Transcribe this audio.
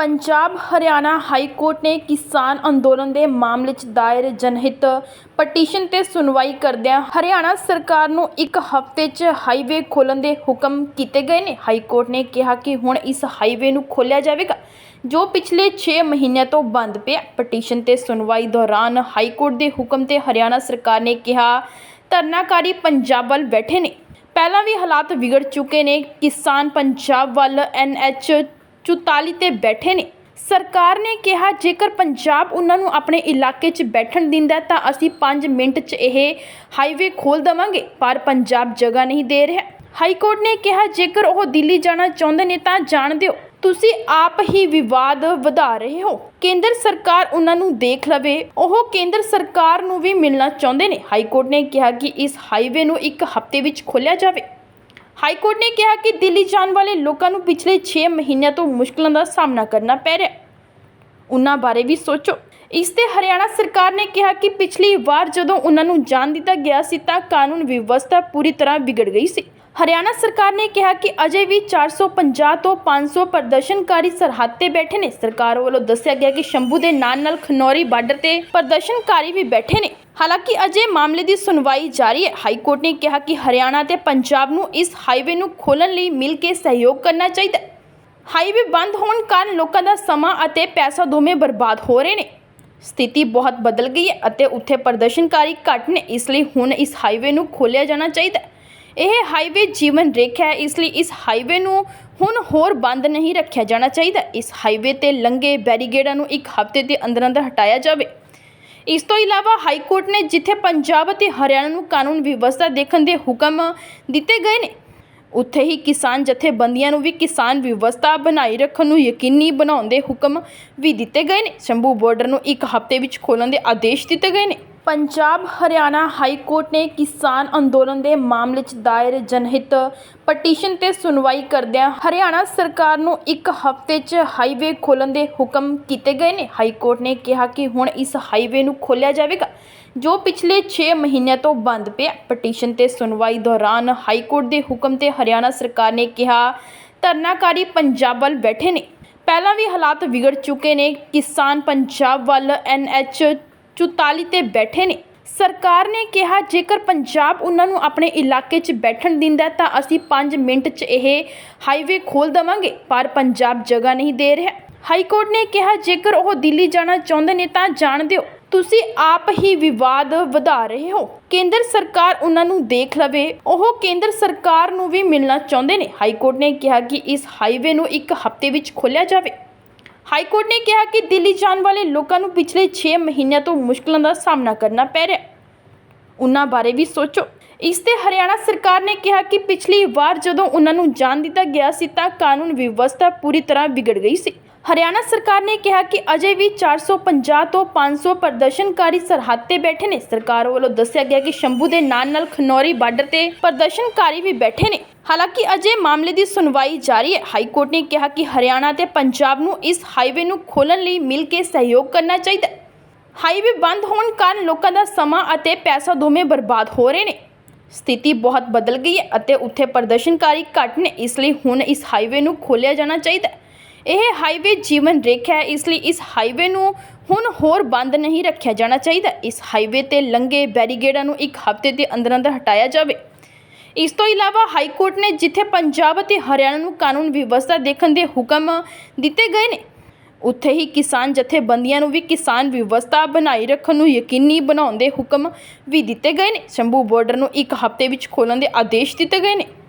Punjab Haryana high court ਨੇ ਕਿਸਾਨ ਅੰਦੋਲਨ ਦੇ ਮਾਮਲੇ 'ਚ ਦਾਇਰ ਜਨਹਿਤ ਪਟੀਸ਼ਨ ਤੇ ਸੁਣਵਾਈ ਕਰਦਿਆਂ ਹਰਿਆਣਾ ਸਰਕਾਰ ਨੂੰ ਇੱਕ ਹਫ਼ਤੇ 'ਚ ਹਾਈਵੇ ਖੋਲ੍ਹਣ ਦੇ ਹੁਕਮ ਕੀਤੇ ਗਏ ਨੇ। ਹਾਈ ਕੋਰਟ ਨੇ ਕਿਹਾ ਕਿ ਹੁਣ ਇਸ ਹਾਈਵੇ ਨੂੰ ਖੋਲ੍ਹਿਆ ਜਾਵੇਗਾ, ਜੋ ਪਿਛਲੇ 6 ਮਹੀਨਿਆਂ ਤੋਂ ਬੰਦ ਪਿਆ ਪਟੀਸ਼ਨ ਤੇ ਸੁਣਵਾਈ ਦੌਰਾਨ ਹਾਈ ਕੋਰਟ ਦੇ ਹੁਕਮ ਤੇ ਹਰਿਆਣਾ ਸਰਕਾਰ ਨੇ ਕਿਹਾ, ਧਰਨਾਕਾਰੀ ਪੰਜਾਬ ਵੱਲ ਬੈਠੇ ਨੇ। ਪਹਿਲਾਂ ਵੀ ਹਾਲਾਤ ਵਿਗੜ ਚੁੱਕੇ ਨੇ। ਕਿਸਾਨ ਪੰਜਾਬ ਵੱਲ ਐਨਐਚ 44 ਤੇ ਬੈਠੇ ਨੇ। ਸਰਕਾਰ ਨੇ ਕਿਹਾ, ਜੇਕਰ ਪੰਜਾਬ ਉਹਨਾਂ ਨੂੰ ਆਪਣੇ ਇਲਾਕੇ 'ਚ ਬੈਠਣ ਦਿੰਦਾ ਤਾਂ ਅਸੀਂ 5 ਮਿੰਟ 'ਚ ਇਹ ਹਾਈਵੇ ਖੋਲ ਦੇਵਾਂਗੇ, ਪਰ ਪੰਜਾਬ ਜਗ੍ਹਾ ਨਹੀਂ ਦੇ ਰਿਹਾ। ਹਾਈ ਕੋਰਟ ਨੇ ਕਿਹਾ, ਜੇਕਰ ਉਹ ਦਿੱਲੀ ਜਾਣਾ ਚਾਹੁੰਦੇ ਨੇ ਤਾਂ ਜਾਣ ਦਿਓ। ਤੁਸੀਂ ਆਪ ਹੀ ਵਿਵਾਦ ਵਧਾ ਰਹੇ ਹੋ। ਕੇਂਦਰ ਸਰਕਾਰ ਉਹਨਾਂ ਨੂੰ ਦੇਖ ਲਵੇ। ਉਹ ਕੇਂਦਰ ਸਰਕਾਰ ਨੂੰ ਵੀ ਮਿਲਣਾ ਚਾਹੁੰਦੇ ਨੇ। ਹਾਈ ਕੋਰਟ ਨੇ ਕਿਹਾ ਕਿ ਇਸ ਹਾਈਵੇ ਨੂੰ ਇੱਕ ਹਫ਼ਤੇ ਵਿੱਚ ਖੋਲ੍ਹਿਆ ਜਾਵੇ। ਹਾਈ ਕੋਰਟ ਨੇ ਕਿਹਾ ਕਿ ਦਿੱਲੀ ਜਾਣ ਵਾਲੇ ਲੋਕਾਂ ਨੂੰ ਪਿਛਲੇ 6 ਮਹੀਨਿਆਂ ਤੋਂ ਮੁਸ਼ਕਲਾਂ ਦਾ ਸਾਹਮਣਾ ਕਰਨਾ ਪੈ ਰਿਹਾ ਉਨ੍ਹਾਂ ਬਾਰੇ ਵੀ ਸੋਚੋ। ਇਸ ਤੇ ਹਰਿਆਣਾ ਸਰਕਾਰ ਨੇ ਕਿਹਾ ਕਿ ਪਿਛਲੀ ਵਾਰ ਜਦੋਂ ਉਹਨਾਂ ਨੂੰ ਜਾਣ ਦਿੱਤਾ ਗਿਆ ਸੀ ਤਾਂ ਕਾਨੂੰਨ ਵਿਵਸਥਾ ਪੂਰੀ ਤਰ੍ਹਾਂ ਵਿਗੜ ਗਈ ਸੀ। ਹਰਿਆਣਾ ਸਰਕਾਰ ਨੇ ਕਿਹਾ ਕਿ ਅਜੇ ਵੀ 450 ਤੋਂ 500 ਪ੍ਰਦਰਸ਼ਨਕਾਰੀ ਸਰਹੱਦ ਤੇ ਬੈਠੇ ਨੇ। ਸਰਕਾਰ ਵੱਲੋਂ ਦੱਸਿਆ ਗਿਆ ਕਿ ਸ਼ੰਭੂ ਦੇ ਨਾਲ ਨਾਲ ਖਨੌਰੀ ਬਾਰਡਰ ਤੇ ਪ੍ਰਦਰਸ਼ਨਕਾਰੀ ਵੀ ਬੈਠੇ ਨੇ। ਹਾਲਾਂਕਿ ਅਜੇ ਮਾਮਲੇ ਦੀ ਸੁਣਵਾਈ ਜਾਰੀ ਹੈ। ਹਾਈ ਕੋਰਟ ਨੇ ਕਿਹਾ ਕਿ ਹਰਿਆਣਾ ਤੇ ਪੰਜਾਬ ਨੂੰ ਇਸ ਹਾਈਵੇ ਨੂੰ ਖੋਲ੍ਹਣ ਲਈ ਮਿਲ ਕੇ ਸਹਿਯੋਗ ਕਰਨਾ ਚਾਹੀਦਾ ਹੈ। ਹਾਈਵੇ ਬੰਦ ਹੋਣ ਕਾਰਨ ਲੋਕਾਂ ਦਾ ਸਮਾਂ ਅਤੇ ਪੈਸਾ ਦੋਵੇਂ ਬਰਬਾਦ ਹੋ ਰਹੇ ਨੇ। ਸਥਿਤੀ ਬਹੁਤ ਬਦਲ ਗਈ ਹੈ ਅਤੇ ਉੱਥੇ ਪ੍ਰਦਰਸ਼ਨਕਾਰੀ ਘੱਟ ਨੇ, ਇਸ ਲਈ ਹੁਣ ਇਸ ਹਾਈਵੇ ਨੂੰ ਖੋਲ੍ਹਿਆ ਜਾਣਾ ਚਾਹੀਦਾ ਹੈ। ਇਹ ਹਾਈਵੇ ਜੀਵਨ ਰੇਖਾ ਹੈ, ਇਸ ਲਈ ਇਸ ਹਾਈਵੇ ਨੂੰ ਹੁਣ ਹੋਰ ਬੰਦ ਨਹੀਂ ਰੱਖਿਆ ਜਾਣਾ ਚਾਹੀਦਾ। ਇਸ ਹਾਈਵੇ ਤੇ ਲੰਘੇ ਬੈਰੀਗੇਡਾਂ ਨੂੰ ਇੱਕ ਹਫ਼ਤੇ ਦੇ ਅੰਦਰ ਅੰਦਰ ਹਟਾਇਆ ਜਾਵੇ। ਇਸ ਤੋਂ ਇਲਾਵਾ ਹਾਈ ਕੋਰਟ ਨੇ ਜਿੱਥੇ ਪੰਜਾਬ ਅਤੇ ਹਰਿਆਣਾ ਨੂੰ ਕਾਨੂੰਨ ਵਿਵਸਥਾ ਦੇਖਣ ਦੇ ਹੁਕਮ ਦਿੱਤੇ ਗਏ ਨੇ, ਉੱਥੇ ਹੀ ਕਿਸਾਨ ਜਥੇਬੰਦੀਆਂ ਨੂੰ ਵੀ ਕਿਸਾਨ ਵਿਵਸਥਾ ਬਣਾਈ ਰੱਖਣ ਨੂੰ ਯਕੀਨੀ ਬਣਾਉਣ ਦੇ ਹੁਕਮ ਵੀ ਦਿੱਤੇ ਗਏ ਨੇ। ਸ਼ੰਭੂ ਬਾਰਡਰ ਨੂੰ ਇੱਕ ਹਫ਼ਤੇ ਵਿੱਚ ਖੋਲ੍ਹਣ ਦੇ ਆਦੇਸ਼ ਦਿੱਤੇ ਗਏ ਨੇ। ਪੰਜਾਬ ਹਰਿਆਣਾ ਹਾਈ ਕੋਰਟ ਨੇ ਕਿਸਾਨ ਅੰਦੋਲਨ ਦੇ ਮਾਮਲੇ 'ਚ ਦਾਇਰ ਜਨਹਿਤ ਪਟੀਸ਼ਨ ਤੇ ਸੁਣਵਾਈ ਕਰਦਿਆਂ ਹਰਿਆਣਾ ਸਰਕਾਰ ਨੂੰ ਇੱਕ ਹਫ਼ਤੇ 'ਚ ਹਾਈਵੇ ਖੋਲ੍ਹਣ ਦੇ ਹੁਕਮ ਕੀਤੇ ਗਏ ਨੇ। ਹਾਈ ਕੋਰਟ ਨੇ ਕਿਹਾ ਕਿ ਹੁਣ ਇਸ ਹਾਈਵੇ ਨੂੰ ਖੋਲ੍ਹਿਆ ਜਾਵੇਗਾ, ਜੋ ਪਿਛਲੇ ਛੇ ਮਹੀਨਿਆਂ ਤੋਂ ਬੰਦ ਪਿਆ। ਪਟੀਸ਼ਨ ਤੇ ਸੁਣਵਾਈ ਦੌਰਾਨ ਹਾਈ ਕੋਰਟ ਦੇ ਹੁਕਮ ਤੇ ਹਰਿਆਣਾ ਸਰਕਾਰ ਨੇ ਕਿਹਾ, ਧਰਨਾਕਾਰੀ ਪੰਜਾਬ ਵੱਲ ਬੈਠੇ ਨੇ। ਪਹਿਲਾਂ ਵੀ ਹਾਲਾਤ ਵਿਗੜ ਚੁੱਕੇ ਨੇ। ਕਿਸਾਨ ਪੰਜਾਬ ਵੱਲ ਐਨਐਚ 44 ਤੇ ਬੈਠੇ ਨੇ। ਸਰਕਾਰ ਨੇ ਕਿਹਾ, ਜੇਕਰ ਪੰਜਾਬ ਉਹਨਾਂ ਨੂੰ ਆਪਣੇ ਇਲਾਕੇ 'ਚ ਬੈਠਣ ਦਿੰਦਾ ਤਾਂ ਅਸੀਂ 5 ਮਿੰਟ 'ਚ ਇਹ ਹਾਈਵੇ ਖੋਲ ਦੇਵਾਂਗੇ, ਪਰ ਪੰਜਾਬ ਜਗ੍ਹਾ ਨਹੀਂ ਦੇ ਰਿਹਾ। ਹਾਈ ਕੋਰਟ ਨੇ ਕਿਹਾ, ਜੇਕਰ ਉਹ ਦਿੱਲੀ ਜਾਣਾ ਚਾਹੁੰਦੇ ਨੇ ਤਾਂ ਜਾਣ ਦਿਓ। ਤੁਸੀਂ ਆਪ ਹੀ ਵਿਵਾਦ ਵਧਾ ਰਹੇ ਹੋ। ਕੇਂਦਰ ਸਰਕਾਰ ਉਹਨਾਂ ਨੂੰ ਦੇਖ ਲਵੇ। ਉਹ ਕੇਂਦਰ ਸਰਕਾਰ ਨੂੰ ਵੀ ਮਿਲਣਾ ਚਾਹੁੰਦੇ ਨੇ। ਹਾਈ ਕੋਰਟ ਨੇ ਕਿਹਾ ਕਿ ਇਸ ਹਾਈਵੇ ਨੂੰ ਇੱਕ ਹਫ਼ਤੇ ਵਿੱਚ ਖੋਲ੍ਹਿਆ ਜਾਵੇ। ਹਾਈ ਕੋਰਟ ਨੇ ਕਿਹਾ ਕਿ ਦਿੱਲੀ ਜਾਣ ਵਾਲੇ ਲੋਕਾਂ ਨੂੰ ਪਿਛਲੇ 6 ਮਹੀਨਿਆਂ ਤੋਂ ਮੁਸ਼ਕਲਾਂ ਦਾ ਸਾਹਮਣਾ ਕਰਨਾ ਪੈ ਰਿਹਾ ਉਹਨਾਂ ਬਾਰੇ ਵੀ ਸੋਚੋ। ਇਸ ਤੇ ਹਰਿਆਣਾ ਸਰਕਾਰ ਨੇ ਕਿਹਾ ਕਿ ਪਿਛਲੀ ਵਾਰ ਜਦੋਂ ਉਹਨਾਂ ਨੂੰ ਜਾਣ ਦਿੱਤਾ ਗਿਆ ਸੀ ਤਾਂ ਕਾਨੂੰਨ ਵਿਵਸਥਾ ਪੂਰੀ ਤਰ੍ਹਾਂ ਵਿਗੜ ਗਈ ਸੀ। ਹਰਿਆਣਾ ਸਰਕਾਰ ਨੇ ਕਿਹਾ ਕਿ ਅਜੇ ਵੀ 450 ਤੋਂ 500 ਪ੍ਰਦਰਸ਼ਨਕਾਰੀ ਸਰਹੱਦ ਤੇ ਬੈਠੇ ਨੇ। ਸਰਕਾਰ ਵੱਲੋਂ ਦੱਸਿਆ ਗਿਆ ਕਿ ਸ਼ੰਭੂ ਦੇ ਨਾਲ ਨਾਲ ਖਨੌਰੀ ਬਾਰਡਰ ਤੇ ਪ੍ਰਦਰਸ਼ਨਕਾਰੀ ਵੀ ਬੈਠੇ ਨੇ। ਹਾਲਾਂਕਿ ਅਜੇ ਮਾਮਲੇ ਦੀ ਸੁਣਵਾਈ ਜਾਰੀ ਹੈ। ਹਾਈ ਕੋਰਟ ਨੇ ਕਿਹਾ ਕਿ ਹਰਿਆਣਾ ਤੇ ਪੰਜਾਬ ਨੂੰ ਇਸ ਹਾਈਵੇ ਨੂੰ ਖੋਲ੍ਹਣ ਲਈ ਮਿਲ ਕੇ ਸਹਿਯੋਗ ਕਰਨਾ ਚਾਹੀਦਾ ਹਾਈਵੇ ਬੰਦ ਹੋਣ ਕਾਰਨ ਲੋਕਾਂ ਦਾ ਸਮਾਂ ਅਤੇ ਪੈਸਾ ਦੋਵੇਂ ਬਰਬਾਦ ਹੋ ਰਹੇ ਨੇ। ਸਥਿਤੀ ਬਹੁਤ ਬਦਲ ਗਈ ਹੈ ਅਤੇ ਉੱਥੇ ਪ੍ਰਦਰਸ਼ਨਕਾਰੀ ਘੱਟ ਨੇ, ਇਸ ਲਈ ਹੁਣ ਇਸ ਹਾਈਵੇ ਨੂੰ ਖੋਲ੍ਹਿਆ ਜਾਣਾ ਚਾਹੀਦਾ ਹੈ। ਇਹ ਹਾਈਵੇ ਜੀਵਨ ਰੇਖਾ ਹੈ, ਇਸ ਲਈ ਇਸ ਹਾਈਵੇ ਨੂੰ ਹੁਣ ਹੋਰ ਬੰਦ ਨਹੀਂ ਰੱਖਿਆ ਜਾਣਾ ਚਾਹੀਦਾ। ਇਸ ਹਾਈਵੇ ਤੇ ਲੰਗੇ ਬੈਰੀਗੇਡਾਂ ਨੂੰ ਇੱਕ ਹਫ਼ਤੇ ਦੇ ਅੰਦਰ ਅੰਦਰ ਹਟਾਇਆ ਜਾਵੇ। ਇਸ ਤੋਂ ਇਲਾਵਾ ਹਾਈ ਕੋਰਟ ਨੇ ਜਿੱਥੇ ਪੰਜਾਬ ਅਤੇ ਹਰਿਆਣਾ ਨੂੰ ਕਾਨੂੰਨ ਵਿਵਸਥਾ ਦੇਖਣ ਦੇ ਹੁਕਮ ਦਿੱਤੇ ਗਏ ਨੇ, ਉੱਥੇ ਹੀ ਕਿਸਾਨ ਜਥੇਬੰਦੀਆਂ ਨੂੰ ਵੀ ਕਿਸਾਨ ਵਿਵਸਥਾ ਬਣਾਈ ਰੱਖਣ ਨੂੰ ਯਕੀਨੀ ਬਣਾਉਣ ਦੇ ਹੁਕਮ ਵੀ ਦਿੱਤੇ ਗਏ ਨੇ। ਸ਼ੰਭੂ ਬਾਰਡਰ ਨੂੰ ਇੱਕ ਹਫ਼ਤੇ ਵਿੱਚ ਖੋਲ੍ਹਣ ਦੇ ਆਦੇਸ਼ ਦਿੱਤੇ ਗਏ ਨੇ।